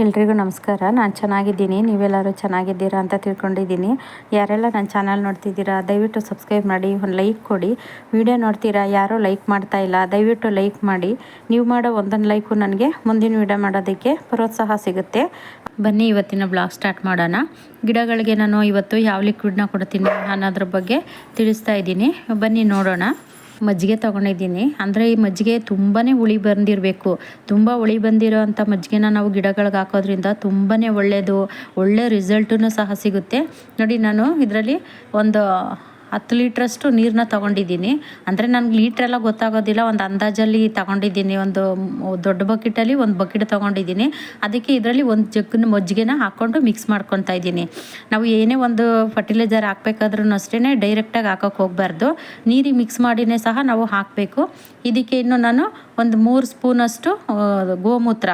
ಎಲ್ರಿಗೂ ನಮಸ್ಕಾರ. ನಾನು ಚೆನ್ನಾಗಿದ್ದೀನಿ. ನೀವೆಲ್ಲರೂ ಚೆನ್ನಾಗಿದ್ದೀರಾ ಅಂತ ತಿಳ್ಕೊಂಡಿದ್ದೀನಿ. ಯಾರೆಲ್ಲ ನನ್ನ ಚಾನಲ್ ನೋಡ್ತಿದ್ದೀರಾ, ದಯವಿಟ್ಟು ಸಬ್ಸ್ಕ್ರೈಬ್ ಮಾಡಿ, ಒಂದು ಲೈಕ್ ಕೊಡಿ. ವಿಡಿಯೋ ನೋಡ್ತೀರಾ, ಯಾರೂ ಲೈಕ್ ಮಾಡ್ತಾ ಇಲ್ಲ, ದಯವಿಟ್ಟು ಲೈಕ್ ಮಾಡಿ. ನೀವು ಮಾಡೋ ಒಂದೊಂದು ಲೈಕು ನನಗೆ ಮುಂದಿನ ವಿಡಿಯೋ ಮಾಡೋದಕ್ಕೆ ಪ್ರೋತ್ಸಾಹ ಸಿಗುತ್ತೆ. ಬನ್ನಿ, ಇವತ್ತಿನ ಬ್ಲಾಗ್ ಸ್ಟಾರ್ಟ್ ಮಾಡೋಣ. ಗಿಡಗಳಿಗೆ ನಾನು ಇವತ್ತು ಯಾವ ಲಿಕ್ವಿಡ್ನ ಕೊಡ್ತೀನಿ ಅನ್ನೋದ್ರ ಬಗ್ಗೆ ತಿಳಿಸ್ತಾ ಇದ್ದೀನಿ. ಬನ್ನಿ, ನೋಡೋಣ. ಮಜ್ಜಿಗೆ ತೊಗೊಂಡಿದ್ದೀನಿ. ಅಂದರೆ ಈ ಮಜ್ಜಿಗೆ ತುಂಬಾ ಹುಳಿ ಬಂದಿರಬೇಕು. ತುಂಬ ಹುಳಿ ಬಂದಿರೋ ಅಂಥ ಮಜ್ಜಿಗೆನ ನಾವು ಗಿಡಗಳಿಗೆ ಹಾಕೋದ್ರಿಂದ ತುಂಬಾ ಒಳ್ಳೆಯದು ಒಳ್ಳೆ ರಿಸಲ್ಟೂ ಸಹ ಸಿಗುತ್ತೆ. ನೋಡಿ ನಾನು ಇದರಲ್ಲಿ ಒಂದು ಹತ್ತು ಲೀಟ್ರಷ್ಟು ನೀರನ್ನ ತೊಗೊಂಡಿದ್ದೀನಿ. ಅಂದರೆ ನನಗೆ ಲೀಟ್ರೆಲ್ಲ ಗೊತ್ತಾಗೋದಿಲ್ಲ, ಒಂದು ಅಂದಾಜಲ್ಲಿ ತಗೊಂಡಿದ್ದೀನಿ, ಒಂದು ದೊಡ್ಡ ಬಕೆಟಲ್ಲಿ ಒಂದು ಬಕೆಟ್ ತೊಗೊಂಡಿದ್ದೀನಿ. ಅದಕ್ಕೆ ಇದರಲ್ಲಿ ಒಂದು ಜಗ್ಗಿನ ಮಜ್ಜಿಗೆನ ಹಾಕ್ಕೊಂಡು ಮಿಕ್ಸ್ ಮಾಡ್ಕೊತಾ ಇದ್ದೀನಿ. ನಾವು ಏನೇ ಒಂದು ಫರ್ಟಿಲೈಸರ್ ಹಾಕ್ಬೇಕಾದ್ರೂ ಅಷ್ಟೇ ಡೈರೆಕ್ಟಾಗಿ ಹಾಕೋಕೆ ಹೋಗಬಾರ್ದು. ನೀರಿಗೆ ಮಿಕ್ಸ್ ಮಾಡಿನೇ ಸಹ ನಾವು ಹಾಕಬೇಕು. ಇದಕ್ಕೆ ಇನ್ನು ನಾನು ಒಂದು ಮೂರು ಸ್ಪೂನಷ್ಟು ಗೋಮೂತ್ರ.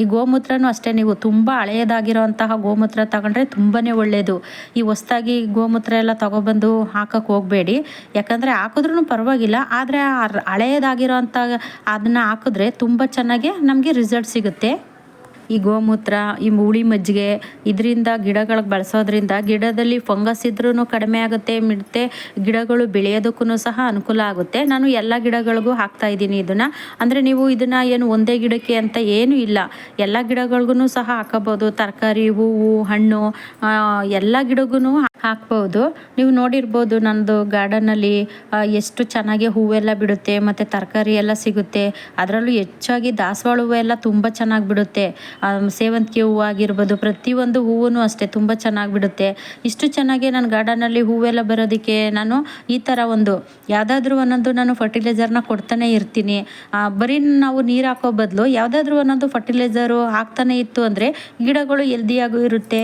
ಈ ಗೋಮೂತ್ರನೂ ಅಷ್ಟೇ, ನೀವು ತುಂಬ ಹಳೆಯದಾಗಿರೋಂತಹ ಗೋಮೂತ್ರ ತಗೊಂಡ್ರೆ ತುಂಬಾ ಒಳ್ಳೆಯದು ಈ ಹೊಸ್ದಾಗಿ ಗೋಮೂತ್ರ ಎಲ್ಲ ತೊಗೊಬಂದು ಹಾಕಕ್ಕೆ ಹೋಗಬೇಡಿ. ಯಾಕಂದರೆ ಹಾಕಿದ್ರೂ ಪರವಾಗಿಲ್ಲ, ಆದರೆ ಹಳೆಯದಾಗಿರೋ ಅಂಥ ಅದನ್ನು ಹಾಕಿದ್ರೆ ತುಂಬ ಚೆನ್ನಾಗಿ ನಮಗೆ ರಿಸಲ್ಟ್ ಸಿಗುತ್ತೆ. ಈ ಗೋಮೂತ್ರ, ಈ ಹುಳಿ ಮಜ್ಜಿಗೆ ಇದರಿಂದ ಗಿಡಗಳಿಗೆ ಬಳಸೋದ್ರಿಂದ ಗಿಡದಲ್ಲಿ ಫಂಗಸ್ ಇದ್ರೂ ಕಡಿಮೆ ಆಗುತ್ತೆ, ಮಿಡತೆ ಗಿಡಗಳು ಬೆಳೆಯೋದಕ್ಕೂ ಸಹ ಅನುಕೂಲ ಆಗುತ್ತೆ. ನಾನು ಎಲ್ಲ ಗಿಡಗಳಿಗೂ ಹಾಕ್ತಾ ಇದ್ದೀನಿ ಇದನ್ನು. ಅಂದರೆ ನೀವು ಇದನ್ನು ಏನು ಒಂದೇ ಗಿಡಕ್ಕೆ ಅಂತ ಏನೂ ಇಲ್ಲ. ಎಲ್ಲ ಗಿಡಗಳಿಗೂ ಸಹ ಹಾಕಬಹುದು. ತರಕಾರಿ, ಹೂವು, ಹಣ್ಣು ಎಲ್ಲ ಗಿಡಗೂ ಹಾಕ್ಬೋದು ನೀವು ನೋಡಿರ್ಬೋದು ನನ್ನದು ಗಾರ್ಡನಲ್ಲಿ ಎಷ್ಟು ಚೆನ್ನಾಗಿ ಹೂವೆಲ್ಲ ಬಿಡುತ್ತೆ, ಮತ್ತು ತರಕಾರಿ ಎಲ್ಲ ಸಿಗುತ್ತೆ. ಅದರಲ್ಲೂ ಹೆಚ್ಚಾಗಿ ದಾಸವಾಳ ಹೂವೆಲ್ಲ ತುಂಬ ಚೆನ್ನಾಗಿ ಬಿಡುತ್ತೆ. ಸೇವಂತಿಗೆ ಹೂವು ಆಗಿರ್ಬೋದು, ಪ್ರತಿಯೊಂದು ಹೂವು ಅಷ್ಟೇ ತುಂಬ ಚೆನ್ನಾಗಿ ಬಿಡುತ್ತೆ ಇಷ್ಟು ಚೆನ್ನಾಗಿ ನನ್ನ ಗಾರ್ಡನಲ್ಲಿ ಹೂವೆಲ್ಲ ಬರೋದಕ್ಕೆ ನಾನು ಈ ಥರ ಒಂದು, ಯಾವುದಾದ್ರೂ ಒಂದೊಂದು ನಾನು ಫರ್ಟಿಲೈಸರ್ನ ಕೊಡ್ತಾನೆ ಇರ್ತೀನಿ. ಬರೀ ನಾವು ನೀರು ಹಾಕೋ ಬದಲು ಯಾವುದಾದ್ರೂ ಒಂದೊಂದು ಫರ್ಟಿಲೈಸರು ಹಾಕ್ತಾನೆ ಇತ್ತು ಅಂದರೆ ಗಿಡಗಳು ಎಲ್ದಿಯಾಗೂ ಇರುತ್ತೆ.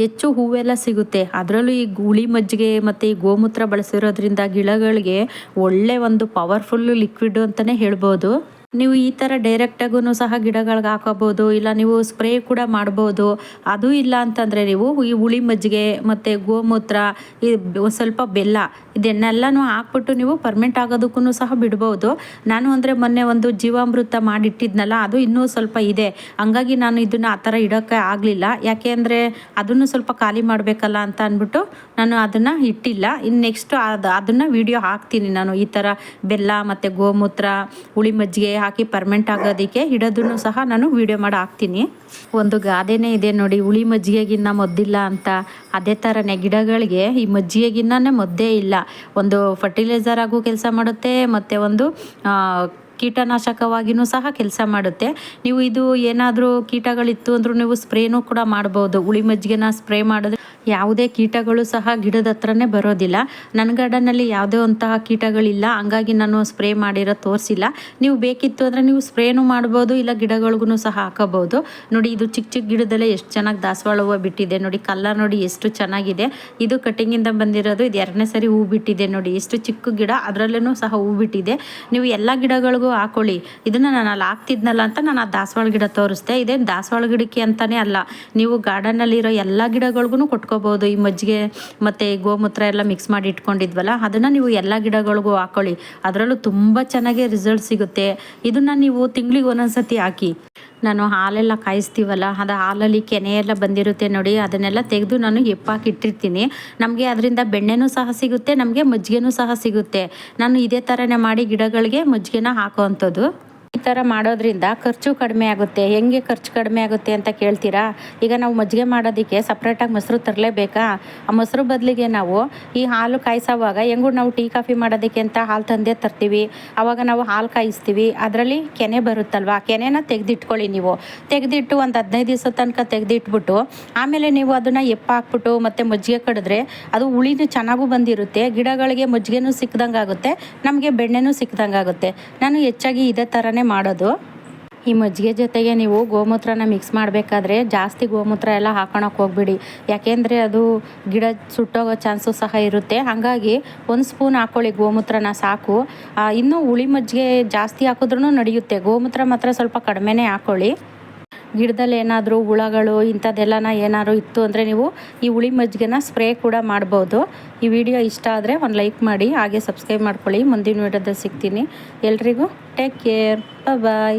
ಹೆಚ್ಚು ಹೂವೆಲ್ಲ ಸಿಗುತ್ತೆ. ಅದರಲ್ಲೂ ಈ ಹುಳಿ ಮಜ್ಜಿಗೆ ಮತ್ತು ಈ ಗೋಮೂತ್ರ ಬಳಸಿರೋದ್ರಿಂದ ಗಿಡಗಳಿಗೆ ಒಳ್ಳೆ ಒಂದು ಪವರ್ಫುಲ್ಲು ಲಿಕ್ವಿಡ್ ಅಂತಲೇ ಹೇಳ್ಬೋದು. ನೀವು ಈ ಥರ ಡೈರೆಕ್ಟಾಗೂ ಸಹ ಗಿಡಗಳಿಗೆ ಹಾಕೋಬೋದು, ಇಲ್ಲ ನೀವು ಸ್ಪ್ರೇ ಕೂಡ ಮಾಡ್ಬೋದು. ಅದು ಇಲ್ಲ ಅಂತಂದರೆ ನೀವು ಈ ಹುಳಿ ಮಜ್ಜಿಗೆ ಮತ್ತು ಗೋಮೂತ್ರ ಸ್ವಲ್ಪ ಬೆಲ್ಲ, ಇದನ್ನೆಲ್ಲನೂ ಹಾಕ್ಬಿಟ್ಟು ನೀವು ಪರ್ಮೆಂಟ್ ಆಗೋದಕ್ಕೂ ಸಹ ಬಿಡಬಹುದು ನಾನು ಅಂದರೆ ಮೊನ್ನೆ ಒಂದು ಜೀವಾಮೃತ ಮಾಡಿಟ್ಟಿದ್ನಲ್ಲ, ಅದು ಇನ್ನೂ ಸ್ವಲ್ಪ ಇದೆ. ಹಂಗಾಗಿ ನಾನು ಇದನ್ನು ಆ ಥರ ಇಡೋಕ್ಕೆ ಆಗಲಿಲ್ಲ. ಯಾಕೆ ಅಂದರೆ ಅದನ್ನು ಸ್ವಲ್ಪ ಖಾಲಿ ಮಾಡಬೇಕಲ್ಲ ಅಂತ ಅಂದ್ಬಿಟ್ಟು ನಾನು ಅದನ್ನು ಇಟ್ಟಿಲ್ಲ. ಇನ್ನು ನೆಕ್ಸ್ಟ್ ಅದು, ಅದನ್ನು ವಿಡಿಯೋ ಹಾಕ್ತೀನಿ ನಾನು ಈ ಥರ ಬೆಲ್ಲ ಮತ್ತು ಗೋಮೂತ್ರ, ಹುಳಿ ಮಜ್ಜಿಗೆ ಹಾಕಿ ಪರ್ಮೆಂಟ್ ಆಗೋದಕ್ಕೆ ಇಡೋದನ್ನು ಸಹ ನಾನು ವಿಡಿಯೋ ಮಾಡಿ ಹಾಕ್ತೀನಿ ಒಂದು ಗಾದೆನೇ ಇದೆ ನೋಡಿ, ಹುಳಿ ಮಜ್ಜಿಗೆಗಿನ್ನ ಮದ್ದಿಲ್ಲ ಅಂತ. ಅದೇ ಥರನೇ ಗಿಡಗಳಿಗೆ ಈ ಮಜ್ಜಿಗೆಗಿನ್ನೇ ಮದ್ದೇ ಇಲ್ಲ. ಒಂದು ಫರ್ಟಿಲೈಸರ್ ಆಗೂ ಕೆಲಸ ಮಾಡುತ್ತೆ, ಮತ್ತು ಒಂದು ಕೀಟನಾಶಕವಾಗಿಯೂ ಸಹ ಕೆಲಸ ಮಾಡುತ್ತೆ. ನೀವು ಇದು ಏನಾದರೂ ಕೀಟಗಳಿತ್ತು ಅಂದರೂ ನೀವು ಸ್ಪ್ರೇನೂ ಕೂಡ ಮಾಡ್ಬೋದು. ಹುಳಿ ಮಜ್ಜಿಗೆನ ಸ್ಪ್ರೇ ಮಾಡಿದ್ರೆ ಯಾವುದೇ ಕೀಟಗಳು ಸಹ ಗಿಡದ ಹತ್ರನೇ ಬರೋದಿಲ್ಲ. ನನ್ನ ಗಾರ್ಡನಲ್ಲಿ ಯಾವುದೇ ಅಂತಹ ಕೀಟಗಳಿಲ್ಲ. ಹಂಗಾಗಿ ನಾನು ಸ್ಪ್ರೇ ಮಾಡಿರೋ ತೋರಿಸಿಲ್ಲ. ನೀವು ಬೇಕಿತ್ತು ಅಂದರೆ ನೀವು ಸ್ಪ್ರೇನೂ ಮಾಡ್ಬೋದು, ಇಲ್ಲ ಗಿಡಗಳಿಗೂ ಸಹ ಹಾಕೋಬೋದು. ನೋಡಿ, ಇದು ಚಿಕ್ಕ ಚಿಕ್ಕ ಗಿಡದಲ್ಲೇ ಎಷ್ಟು ಚೆನ್ನಾಗಿ ದಾಸವಾಳ ಹೂವು ಬಿಟ್ಟಿದೆ. ನೋಡಿ ಕಲ್ಲರ್ ನೋಡಿ ಎಷ್ಟು ಚೆನ್ನಾಗಿದೆ. ಇದು ಕಟ್ಟಿಂಗಿಂದ ಬಂದಿರೋದು, ಇದು ಎರಡನೇ ಸರಿ ಹೂ ಬಿಟ್ಟಿದೆ. ನೋಡಿ, ಎಷ್ಟು ಚಿಕ್ಕ ಗಿಡ ಅದರಲ್ಲೂ ಸಹ ಹೂ ಬಿಟ್ಟಿದೆ. ನೀವು ಎಲ್ಲ ಗಿಡಗಳಿಗೂ ಹಾಕೊಳ್ಳಿ. ಇದನ್ನು ನಾನು ಅಲ್ಲಿ ಹಾಕ್ತಿದ್ನಲ್ಲ ಅಂತ ನಾನು ಆ ದಾಸವಾಳ ಗಿಡ ತೋರಿಸ್ದೆ. ಇದೇನು ದಾಸವಾಳ ಗಿಡಕ್ಕೆ ಅಂತಲೇ ಅಲ್ಲ. ನೀವು ಗಾರ್ಡನ್ನಲ್ಲಿರೋ ಎಲ್ಲ ಗಿಡಗಳಿಗೂ ಕೊಟ್ಕೋ ಹಾಕೋಬೋದು ಈ ಮಜ್ಜಿಗೆ ಮತ್ತು ಗೋಮೂತ್ರ ಎಲ್ಲ ಮಿಕ್ಸ್ ಮಾಡಿ ಇಟ್ಕೊಂಡಿದ್ವಲ್ಲ, ಅದನ್ನು ನೀವು ಎಲ್ಲ ಗಿಡಗಳಿಗೂ ಹಾಕೊಳ್ಳಿ. ಅದರಲ್ಲೂ ತುಂಬ ಚೆನ್ನಾಗಿ ರಿಸಲ್ಟ್ ಸಿಗುತ್ತೆ. ಇದನ್ನು ನೀವು ತಿಂಗಳಿಗೆ ಒಂದೊಂದ್ಸತಿ ಹಾಕಿ. ನಾನು ಹಾಲೆಲ್ಲ ಕಾಯಿಸ್ತೀವಲ್ಲ, ಅದು ಹಾಲಲ್ಲಿ ಕೆನೆ ಎಲ್ಲ ಬಂದಿರುತ್ತೆ ನೋಡಿ, ಅದನ್ನೆಲ್ಲ ತೆಗೆದು ನಾನು ಎಪ್ಪಾಕಿ ಇಟ್ಟಿರ್ತೀನಿ. ನಮಗೆ ಅದರಿಂದ ಬೆಣ್ಣೆನೂ ಸಹ ಸಿಗುತ್ತೆ, ನಮಗೆ ಮಜ್ಜಿಗೆನೂ ಸಹ ಸಿಗುತ್ತೆ. ನಾನು ಇದೇ ಥರನೇ ಮಾಡಿ ಗಿಡಗಳಿಗೆ ಮಜ್ಜಿಗೆನ ಹಾಕೋ ಈ ಥರ ಮಾಡೋದ್ರಿಂದ ಖರ್ಚು ಕಡಿಮೆ ಆಗುತ್ತೆ. ಹೆಂಗೆ ಖರ್ಚು ಕಡಿಮೆ ಆಗುತ್ತೆ ಅಂತ ಕೇಳ್ತೀರಾ? ಈಗ ನಾವು ಮಜ್ಜಿಗೆ ಮಾಡೋದಕ್ಕೆ ಸಪ್ರೇಟಾಗಿ ಮೊಸರು ತರಲೇಬೇಕಾ? ಆ ಮೊಸರು ಬದಲಿಗೆ ನಾವು ಈ ಹಾಲು ಕಾಯಿಸೋವಾಗ ಹೆಂಗೂ ನಾವು ಟೀ, ಕಾಫಿ ಮಾಡೋದಕ್ಕೆ ಅಂತ ಹಾಲು ತಂದೆ ತರ್ತೀವಿ. ಆವಾಗ ನಾವು ಹಾಲು ಕಾಯಿಸ್ತೀವಿ. ಅದರಲ್ಲಿ ಕೆನೆ ಬರುತ್ತಲ್ವ? ಕೆನೆನ ತೆಗೆದಿಟ್ಕೊಳ್ಳಿ ನೀವು. ತೆಗೆದಿಟ್ಟು ಒಂದು ಹದಿನೈದು ದಿವಸ ತನಕ ತೆಗೆದಿಟ್ಬಿಟ್ಟು ಆಮೇಲೆ ನೀವು ಅದನ್ನು ಎಪ್ಪ ಹಾಕ್ಬಿಟ್ಟು ಮತ್ತು ಮಜ್ಜಿಗೆ ಕಡಿದ್ರೆ ಅದು ಉಳಿದು ಚೆನ್ನಾಗೂ ಬಂದಿರುತ್ತೆ. ಗಿಡಗಳಿಗೆ ಮಜ್ಜಿಗೆನೂ ಸಿಕ್ಕದಂಗಾಗುತ್ತೆ ನಮಗೆ ಬೆಣ್ಣೆನೂ ಸಿಕ್ಕದಂಗಾಗುತ್ತೆ ನಾನು ಹೆಚ್ಚಾಗಿ ಇದೇ ಥರನೇ ಮಾಡೋದು. ಈ ಮಜ್ಜಿಗೆ ಜೊತೆಗೆ ನೀವು ಗೋಮೂತ್ರನ ಮಿಕ್ಸ್ ಮಾಡಬೇಕಾದ್ರೆ ಜಾಸ್ತಿ ಗೋಮೂತ್ರ ಎಲ್ಲ ಹಾಕೋಣಕ್ಕೆ ಹೋಗ್ಬಿಡಿ. ಯಾಕೆಂದರೆ ಅದು ಗಿಡ ಸುಟ್ಟೋಗೋ ಚಾನ್ಸು ಸಹ ಇರುತ್ತೆ. ಹಾಗಾಗಿ ಒಂದು ಸ್ಪೂನ್ ಹಾಕ್ಕೊಳ್ಳಿ ಗೋಮೂತ್ರನ ಸಾಕು. ಇನ್ನೂ ಹುಳಿ ಮಜ್ಜಿಗೆ ಜಾಸ್ತಿ ಹಾಕಿದ್ರೂ ನಡೆಯುತ್ತೆ. ಗೋಮೂತ್ರ ಮಾತ್ರ ಸ್ವಲ್ಪ ಕಡಿಮೆನೇ ಹಾಕ್ಕೊಳ್ಳಿ ಗಿಡದಲ್ಲಿ ಏನಾದರೂ ಹುಳಗಳು ಇಂಥದ್ದೆಲ್ಲನ ಏನಾದ್ರು ಇತ್ತು ಅಂದರೆ ನೀವು ಈ ಹುಳಿ ಮಜ್ಜಿಗೆನ ಸ್ಪ್ರೇ ಕೂಡ ಮಾಡ್ಬೋದು. ಈ ವಿಡಿಯೋ ಇಷ್ಟ ಆದರೆ ಒಂದು ಲೈಕ್ ಮಾಡಿ, ಹಾಗೆ ಸಬ್ಸ್ಕ್ರೈಬ್ ಮಾಡ್ಕೊಳ್ಳಿ. ಮುಂದಿನ ವಿಡಿಯೋದಲ್ಲಿ ಸಿಗ್ತೀನಿ. ಎಲ್ರಿಗೂ Take care. Bye bye.